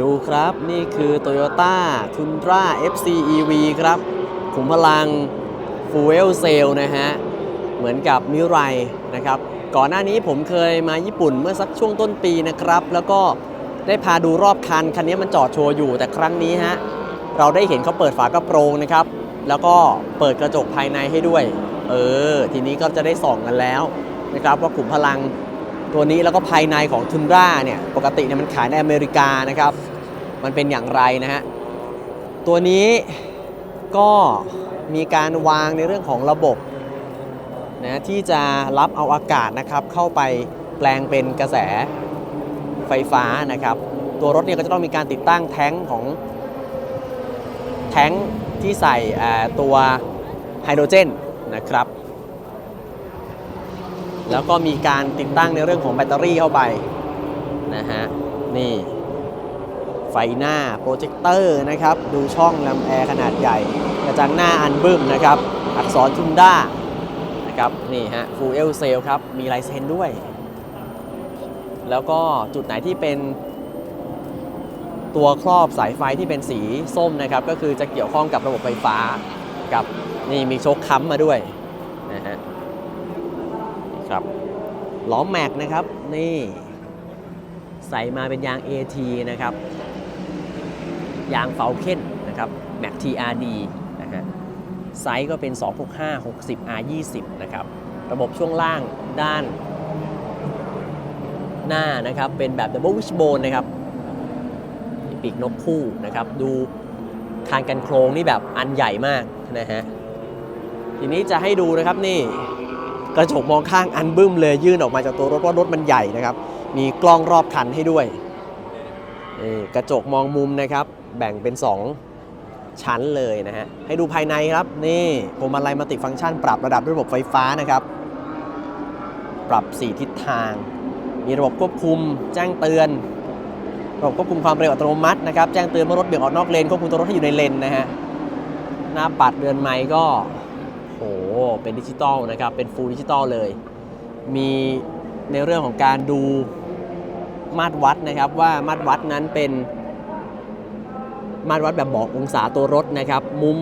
ดูครับนี่คือ Toyota Tundra FC EV ครับขุมพลัง Fuel Cell นะฮะ เหมือนกับมิไรนะครับ ก่อนหน้านี้ผมเคยมาญี่ปุ่นเมื่อสักช่วงต้นปีนะครับ แล้วก็ได้พาดูรอบคัน คันนี้มันจอดโชว์อยู่แต่ครั้งนี้ฮะ เราได้เห็นเขาเปิดฝากระโปรงนะครับ แล้วก็เปิดกระจกภายในให้ด้วย เออ ทีนี้ก็จะได้ส่องกันแล้วนะครับว่าขุมพลัง ตัวนี้แล้วก็ภายในของทุนราเนี่ยปกติเนี่ยมันขายในอเมริกานะครับ มันเป็นอย่างไรนะฮะ ตัวนี้ก็มีการวางในเรื่องของระบบนะที่จะรับเอาอากาศนะครับเข้าไปแปลงเป็นกระแสไฟฟ้านะครับ ตัวรถเนี่ยก็จะต้องมีการติดตั้งแท้งของแท้งที่ใส่ตัวไฮโดรเจนนะครับ แล้วก็มีการติดตั้งในเรื่องของแบตเตอรี่เข้าไปนะฮะนี่ไฟหน้าโปรเจคเตอร์นะครับ ดูช่องลำแอร์ขนาดใหญ่ กระจังหน้าอันบึ้มนะครับ อักษรทุนด้านะครับนี่ฮะฟูเอลเซลครับ มีลายเซ็นด้วย แล้วก็จุดไหนที่เป็นตัวครอบสายไฟที่เป็นสีส้มนะครับ ก็คือจะเกี่ยวข้องกับระบบไฟฟ้ากับนี่มีโชคค้ำมาด้วยนะฮะ ครับล้อแม็กนะครับนี่ใส่มาเป็นยาง AT นะครับ ยางเฟลเคนนะครับแม็ก TRD นะฮะไซส์ก็เป็น 265 60 R20 นะครับระบบช่วงล่างด้าน หน้านะครับเป็นแบบ Double Wishbone นะครับปีกนกคู่นะครับดูคานกันโครงนี่แบบอันใหญ่มากนะฮะทีนี้จะให้ดูนะครับนี่ กระจกมองข้างอันบึ้มเลยยื่นออกมาจากตัวรถเพราะรถมันใหญ่นะครับ มีกล้องรอบคันให้ด้วยกระจกมองมุมนะครับ แบ่งเป็น 2 ชั้นเลยนะฮะให้ดูภายในครับนี่พวงมาลัยมัลติฟังก์ชัน ปรับระดับด้วยระบบไฟฟ้านะครับ ปรับ 4 ทิศทาง มีระบบควบคุม แจ้งเตือนระบบควบคุมความเร็วอัตโนมัตินะครับแจ้งเตือนเมื่อรถเบี่ยงออกนอกเลนควบคุมตัวรถให้อยู่ในเลนนะฮะหน้าปัดเรือนไม้ก็ โห เป็นดิจิตอลนะครับ เป็นฟูลดิจิตอลเลย มีในเรื่องของการดูมาตรวัดนะครับว่ามาตรวัดนั้นเป็นมาตรวัดแบบบอกองศาตัวรถนะครับ มุม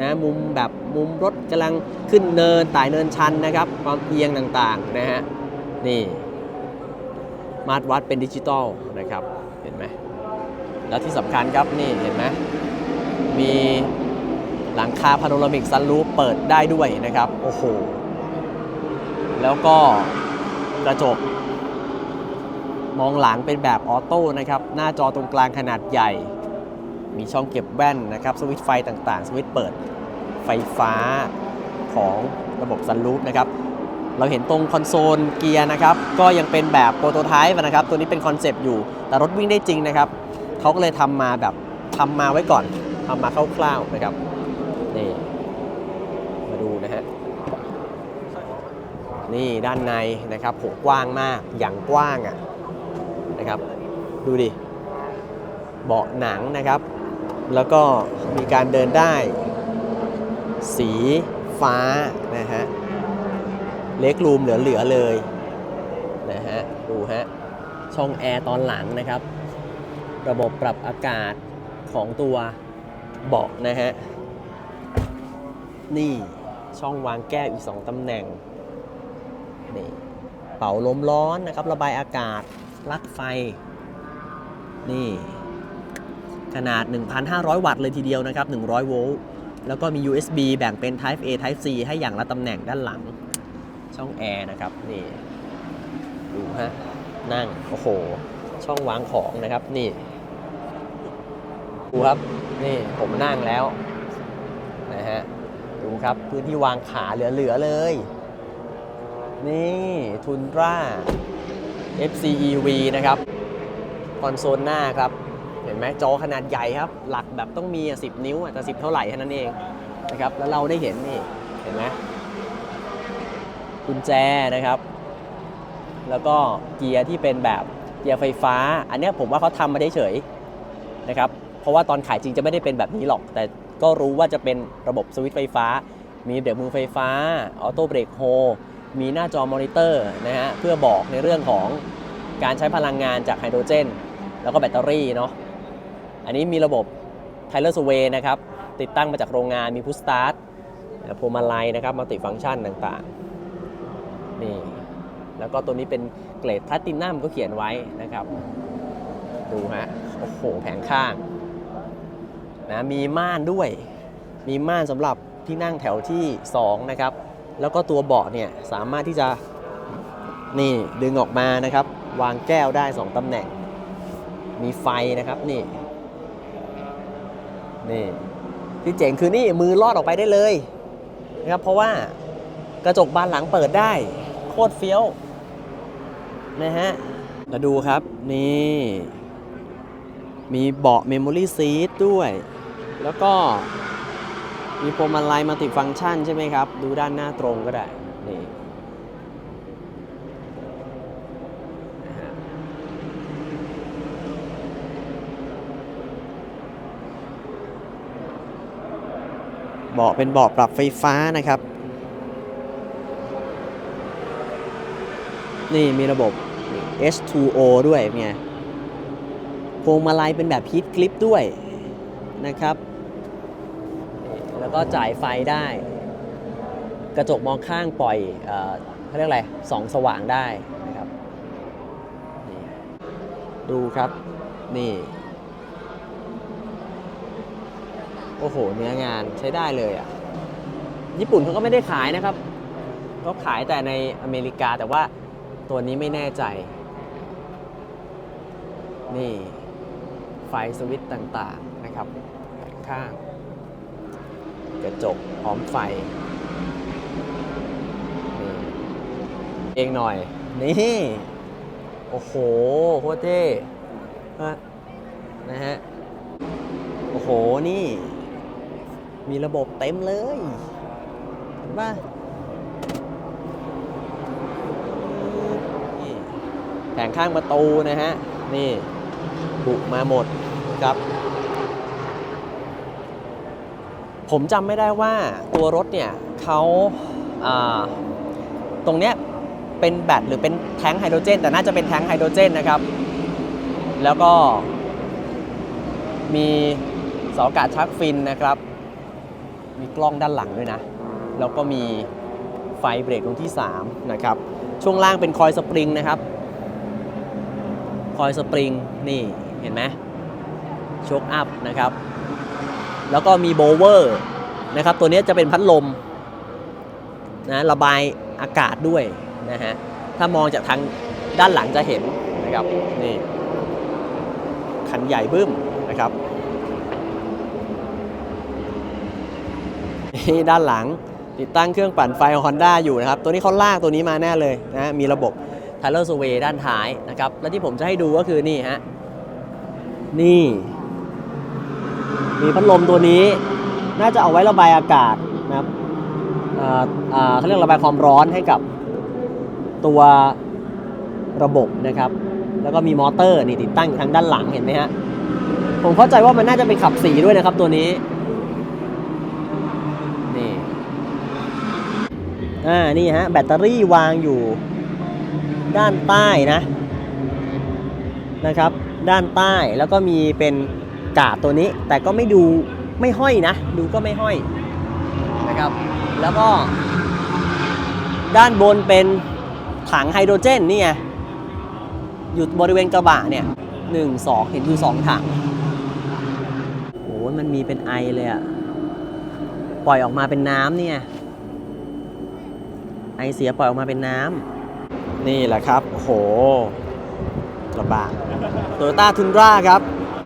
นะมุมแบบมุมรถกำลังขึ้นเนินไต่เนินชันนะครับ ความเอียงต่างๆนะฮะนี่มาตรวัดเป็นดิจิตอลนะครับเห็นไหมแล้วที่สำคัญครับนี่เห็นไหมมี หลังคาพาโนรามิกซันรูฟเปิดได้ด้วยนะครับ โอ้โห แล้วก็กระจก มองหลังเป็นแบบออโต้นะครับ หน้าจอตรงกลางขนาดใหญ่ มีช่องเก็บแว่นนะครับ สวิตช์ไฟต่างๆ สวิตช์เปิดไฟฟ้าของระบบซันรูฟนะครับเราเห็นตรงคอนโซลเกียร์นะครับ ก็ยังเป็นแบบโปรโตไทป์นะครับ ตัวนี้เป็นคอนเซปต์อยู่ แต่รถวิ่งได้จริงนะครับ เขาก็เลยทำมาแบบทำมาไว้ก่อนทำมาคร่าวๆนะครับ ดูนะฮะ นี่ด้านในนะครับโหกว้างมาก อย่างกว้างอะ่ะนะครับ ดูดิ เบาะหนังนะครับ แล้วก็มีการเดินได้ สีฟ้านะฮะ เล็กรูมเหลือๆเลยนะฮะ ดูฮะ ช่องแอร์ตอนหลังนะครับ ระบบปรับอากาศของตัวเบาะนะฮะ นี่ ช่องวางแก้วอีก 2ตำแหน่งนี่เป่าลมร้อนนะครับ ระบายอากาศปลั๊กไฟ นี่ ขนาด 1,500 วัตต์เลยทีเดียวนะครับ 100 โวลต์แล้วก็มี USB แบ่งเป็น Type A Type C ให้อย่างละตำแหน่งด้านหลัง ช่องแอร์นะครับ นี่ ดูฮะ นั่ง โอ้โห ช่องวางของนะครับ นี่ ดูครับ นี่ผมนั่งแล้ว นะฮะ ครับ พื้นที่วางขาเหลือๆเลย นี่ทุนรา FCEV นะครับ คอนโซลหน้าครับ เห็นไหมจอขนาดใหญ่ครับ หลักแบบต้องมี 10 นิ้วแต่ 10 เท่าไหร่แค่นั้นเองนะครับ แล้วเราได้เห็นนี่ เห็นไหมกุญแจนะครับ แล้วก็เกียร์ที่เป็นแบบเกียร์ไฟฟ้า อันเนี้ยผมว่าเขาทำมาได้เฉยนะครับ เพราะว่าตอนขายจริงจะไม่ได้เป็นแบบนี้หรอก แต่ ก็รู้ว่าจะเป็นระบบสวิตช์ไฟฟ้า มีเบรกมือไฟฟ้าออโต้เบรกโฮมีหน้าจอมอนิเตอร์นะฮะเพื่อบอกในเรื่องของการใช้พลังงานจากไฮโดรเจน แล้วก็แบตเตอรี่เนาะอันนี้มีระบบไทเลอร์สเวย์นะครับ ติดตั้งมาจากโรงงานมีพุชสตาร์ทพวงมาลัยนะครับมัลติฟังก์ชันต่างๆนี่แล้วก็ตัวนี้เป็นเกรดพลตินัมก็เขียนไว้นะครับ ดูฮะ โอ้โห แผงข้าง นะมีม่านด้วย มีม่านสำหรับที่นั่งแถวที่ 2 นะครับ แล้วก็ตัวเบาะเนี่ยสามารถที่จะนี่ดึงออกมานะครับ วางแก้วได้ 2ตำแหน่ง มีไฟนะครับนี่นี่ที่เจ๋งคือนี่มือลอดออกไปได้เลยนะครับเพราะว่ากระจกบานหลังเปิดได้ โคตรเฟี้ยวนะฮะแล้วดูครับนี่ มีเบาะเมมโมรี่ซีทด้วย แล้วก็มีพวงมาลัยมัลติฟังก์ชันใช่ไหมครับ ดูด้านหน้าตรงก็ได้ นี่เบาะเป็นเบาะปรับไฟฟ้านะครับ นี่มีระบบ H2O ด้วยเนี่ยพวงมาลัยเป็นแบบฮีทคลิปด้วยนะครับ แล้วก็จ่ายไฟได้ กระจกมองข้างปล่อยเขาเรียกอะไรสองสว่างได้นะครับดูครับนี่ โอ้โห เนื้องานใช้ได้เลยอะ ญี่ปุ่นเขาก็ไม่ได้ขายนะครับเขาขายแต่ในอเมริกาแต่ว่าตัวนี้ไม่แน่ใจ นี่ ไฟสวิตต่างๆนะครับข้าง กระจกพร้อมไฟ เองหน่อย นี่ โอ้โหโคตรเท่ฮะนะฮะ โอ้โห นี่ มีระบบเต็มเลยเห็นปะแผงข้างประตูนะฮะ นี่บุกมาหมดครับ ผมจำไม่ได้ว่าตัวรถเนี่ยเขาาตรงเนี้ยเป็นแบตหรือเป็นแทงไฮโดรเจน แต่น่าจะเป็นแทงไฮโดรเจนนะครับ แล้วก็มีเสาอากาศชักฟินนะครับ มีกล้องด้านหลังด้วยนะ แล้วก็มีไฟเบรกตรงที่ 3 นะครับ ช่วงล่างเป็นคอยสปริงนะครับ คอยสปริง นี่เห็นไหมโชคอัพนะครับ แล้วก็มีโบเวอร์นะครับ ตัวนี้จะเป็นพัดลมนะระบายอากาศด้วยนะฮะ ถ้ามองจากทางด้านหลังจะเห็นนะครับนี่คันใหญ่บึ้มนะครับนี่ด้านหลังติดตั้งเครื่องปั่นไฟ Honda อยู่นะครับ ตัวนี้เขาลากตัวนี้มาแน่เลยนะมีระบบ t ทเลอร์สเวด้านท้ายนะครับ และที่ผมจะให้ดูก็คือนี่ฮะนี่ มีพัดลมตัวนี้ น่าจะเอาไว้ระบายอากาศนะครับเขาเรียกระบายความร้อนให้กับตัวระบบนะครับ แล้วก็มีมอเตอร์นี่ติดตั้งอยู่ทางด้านหลังเห็นไหมฮะ ผมเข้าใจว่ามันน่าจะเป็นขับสีด้วยนะครับตัวนี้ นี่ อ่า นี่ฮะ แบตเตอรี่วางอยู่ด้านใต้นะ นะครับ ด้านใต้แล้วก็มีเป็น กาดตัวนี้ แต่ก็ไม่ดูไม่ห้อยนะ ดูก็ไม่ห้อยนะครับ แล้วก็ ด้านบนเป็นถังไฮโดรเจนนี่ไงอยู่บริเวณกระบะเนี่ยหนึ่งสองเห็นอยู่สองถังโอ้ยมันมีเป็นไอเลยอะปล่อยออกมาเป็นน้ำเนี่ยไอเสียปล่อยออกมาเป็นน้ำนี่แหละครับโอ้โหกระบะโตโยต้าทุนราครับ